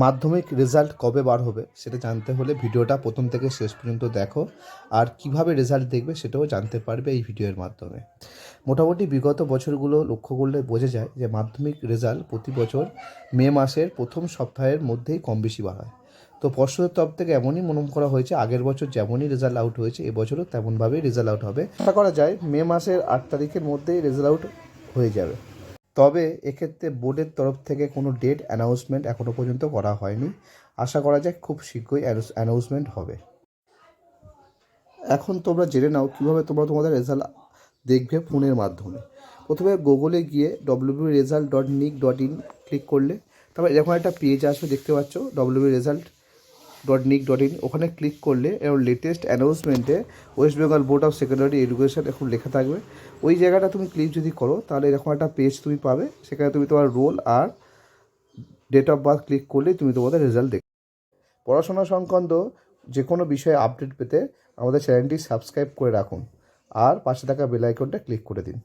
মাধ্যমিক রেজাল্ট কবে বার হবে সেটা জানতে হলে ভিডিওটা প্রথম থেকে শেষ পর্যন্ত দেখো। আর কীভাবে রেজাল্ট দেখবে সেটাও জানতে পারবে এই ভিডিওর মাধ্যমে। মোটামুটি বিগত বছরগুলো লক্ষ্য করলে বোঝা যায় যে মাধ্যমিক রেজাল্ট প্রতি বছর মে মাসের প্রথম সপ্তাহের মধ্যেই কম বেশি বার হয়। তো পর্ষদের তরফ থেকে এমনই মনে করা হয়েছে, আগের বছর যেমনই রেজাল্ট আউট হয়েছে এবছরও তেমনভাবেই রেজাল্ট আউট হবে। আশা করা যায় মে মাসের আট তারিখের মধ্যেই রেজাল্ট আউট হয়ে যাবে। তবে এক্ষেত্রে বোর্ডের তরফ থেকে কোনো ডেট অ্যানাউন্সমেন্ট এখনও পর্যন্ত করা হয়নি। আশা করা যায় খুব শীঘ্রই অ্যানাউন্সমেন্ট হবে। এখন তোমরা জেনে নাও কীভাবে তোমরা তোমাদের রেজাল্ট দেখবে ফোনের মাধ্যমে। প্রথমে গুগলে গিয়ে WB result dot NIC dot in click করলে, তারপর এরকম একটা পেজ আসবে, দেখতে পাচ্ছ WB result dot NIC dot in ওখানে ক্লিক করলে এর latest অ্যানাউন্সমেন্টে West Bengal board of secondary education এখন লেখা থাকবে। ওই জায়গাটা তুমি ক্লিক যদি করো, তাহলে এরকম একটা পেজ তুমি পাবে, সেখানে তুমি তোমার রোল আর ডেট অফ বার্থ ক্লিক করলেই তুমি তোমাদের রেজাল্ট দেখবে পড়াশোনা সংক্রান্ত যে কোনো বিষয়ে আপডেট পেতে আমাদের চ্যানেলটি সাবস্ক্রাইব করে রাখুন, আর পাশে থাকা বেল আইকনটা ক্লিক করে দিন।